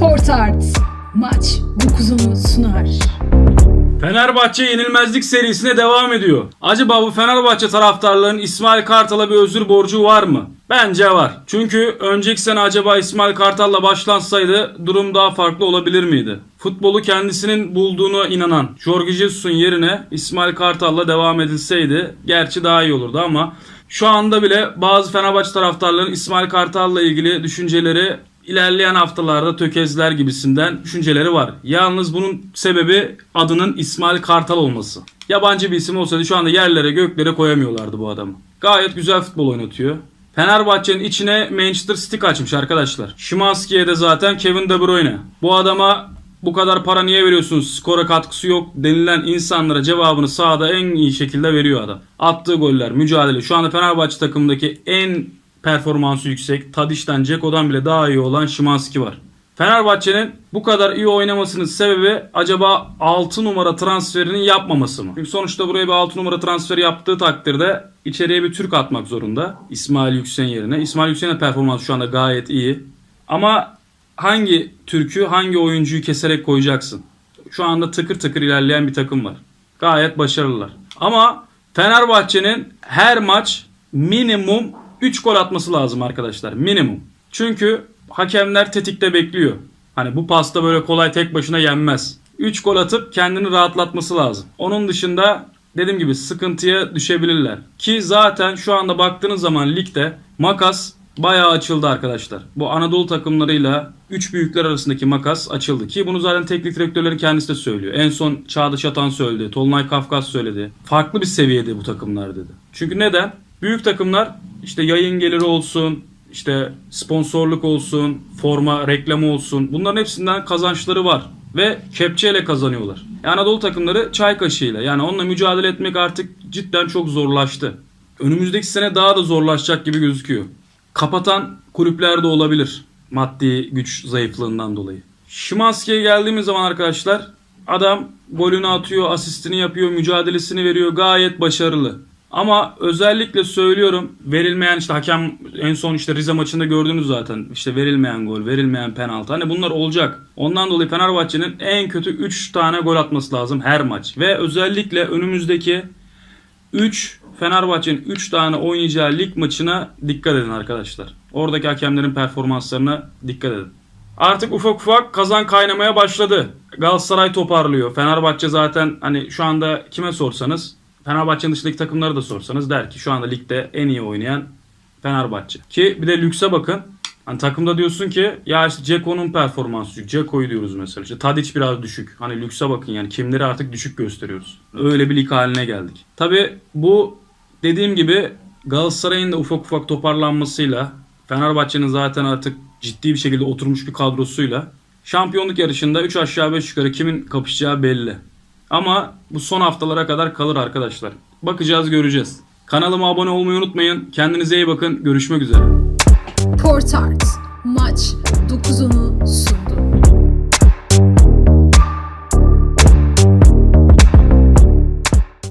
Portart maç 9'unu sunar. Fenerbahçe yenilmezlik serisine devam ediyor. Acaba bu Fenerbahçe taraftarlarının İsmail Kartal'a bir özür borcu var mı? Bence var. Çünkü önceki sene acaba İsmail Kartal'la başlansaydı durum daha farklı olabilir miydi? Futbolu kendisinin bulduğuna inanan Jorge Jesus'un yerine İsmail Kartal'la devam edilseydi gerçi daha iyi olurdu ama şu anda bile bazı Fenerbahçe taraftarlarının İsmail Kartal'la ilgili düşünceleri ilerleyen haftalarda tökezler gibisinden düşünceleri var. Yalnız bunun sebebi adının İsmail Kartal olması. Yabancı bir isim olsaydı şu anda yerlere göklere koyamıyorlardı bu adamı. Gayet güzel futbol oynatıyor. Fenerbahçe'nin içine Manchester City kaçmış arkadaşlar. Şimanski'ye de zaten Kevin De Bruyne. Bu adama bu kadar para niye veriyorsunuz? Skora katkısı yok denilen insanlara cevabını sahada en iyi şekilde veriyor adam. Attığı goller, mücadele. Şu anda Fenerbahçe takımındaki en performansı yüksek. Tadiş'ten, Ceko'dan bile daha iyi olan Şimanski var. Fenerbahçe'nin bu kadar iyi oynamasının sebebi acaba 6 numara transferini yapmaması mı? Çünkü sonuçta buraya bir 6 numara transferi yaptığı takdirde içeriye bir Türk atmak zorunda. İsmail Yüksen yerine. İsmail Yüksen'in performansı şu anda gayet iyi. Ama hangi Türk'ü, hangi oyuncuyu keserek koyacaksın? Şu anda tıkır tıkır ilerleyen bir takım var. Gayet başarılılar. Ama Fenerbahçe'nin her maç minimum 3 gol atması lazım arkadaşlar. Minimum. Çünkü hakemler tetikte bekliyor. Hani bu pasta böyle kolay tek başına yenmez. 3 gol atıp kendini rahatlatması lazım. Onun dışında dediğim gibi sıkıntıya düşebilirler. Ki zaten şu anda baktığınız zaman ligde makas bayağı açıldı arkadaşlar. Bu Anadolu takımlarıyla 3 büyükler arasındaki makas açıldı. Ki bunu zaten teknik direktörlerin kendisi de söylüyor. En son Çağdaş Atan söyledi. Tolunay Kafkas söyledi. Farklı bir seviyede bu takımlar dedi. Çünkü neden? Büyük takımlar işte yayın geliri olsun, işte sponsorluk olsun, forma reklamı olsun. Bunların hepsinden kazançları var. Ve kepçeyle kazanıyorlar. E, Anadolu takımları çay kaşığıyla. Yani onunla mücadele etmek artık cidden çok zorlaştı. Önümüzdeki sene daha da zorlaşacak gibi gözüküyor. Kapatan kulüpler de olabilir. Maddi güç zayıflığından dolayı. Şimanski'ye geldiğimiz zaman arkadaşlar adam golünü atıyor, asistini yapıyor, mücadelesini veriyor. Gayet başarılı. Ama özellikle söylüyorum verilmeyen işte hakem en son işte Rize maçında gördünüz zaten. işte verilmeyen gol, verilmeyen penaltı. Hani bunlar olacak. Ondan dolayı Fenerbahçe'nin en kötü 3 tane gol atması lazım her maç. Ve özellikle önümüzdeki 3 Fenerbahçe'nin 3 tane oynayacağı lig maçına dikkat edin arkadaşlar. Oradaki hakemlerin performanslarına dikkat edin. Artık ufak ufak kazan kaynamaya başladı. Galatasaray toparlıyor. Fenerbahçe zaten hani şu anda kime sorsanız Fenerbahçe'nin dışındaki takımları da sorsanız der ki şu anda ligde en iyi oynayan Fenerbahçe. Ki bir de lükse bakın. Hani takımda diyorsun ki ya işte Ceko'nun performansı düşük. Ceko'yu diyoruz mesela. İşte Tadic biraz düşük. Hani lükse bakın yani kimleri artık düşük gösteriyoruz. Öyle bir lig haline geldik. Tabi bu dediğim gibi Galatasaray'ın da ufak ufak toparlanmasıyla Fenerbahçe'nin zaten artık ciddi bir şekilde oturmuş bir kadrosuyla şampiyonluk yarışında 3 aşağı 5 yukarı kimin kapışacağı belli. Ama bu son haftalara kadar kalır arkadaşlar. Bakacağız göreceğiz. Kanalıma abone olmayı unutmayın. Kendinize iyi bakın. Görüşmek üzere. Portart maç 9'unu sundu.